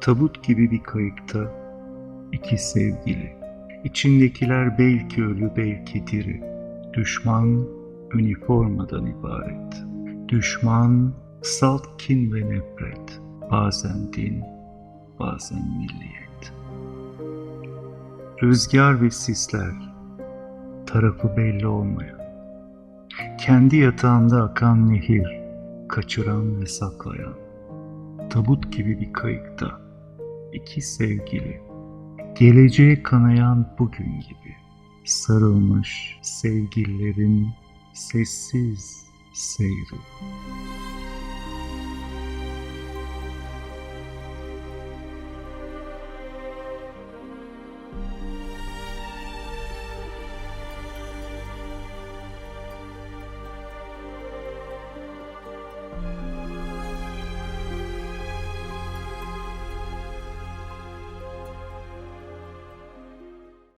Tabut gibi bir kayıkta iki sevgili. İçindekiler belki ölü belki diri. Düşman üniformadan ibaret. Düşman salt kin ve nefret. Bazen din, bazen milliyet. Rüzgar ve sisler, tarafı belli olmayan. Kendi yatağında akan nehir, kaçıran ve saklayan. Tabut gibi bir kayıkta iki sevgili, geleceğe kanayan bugün gibi sarılmış sevgililerin sessiz seyri.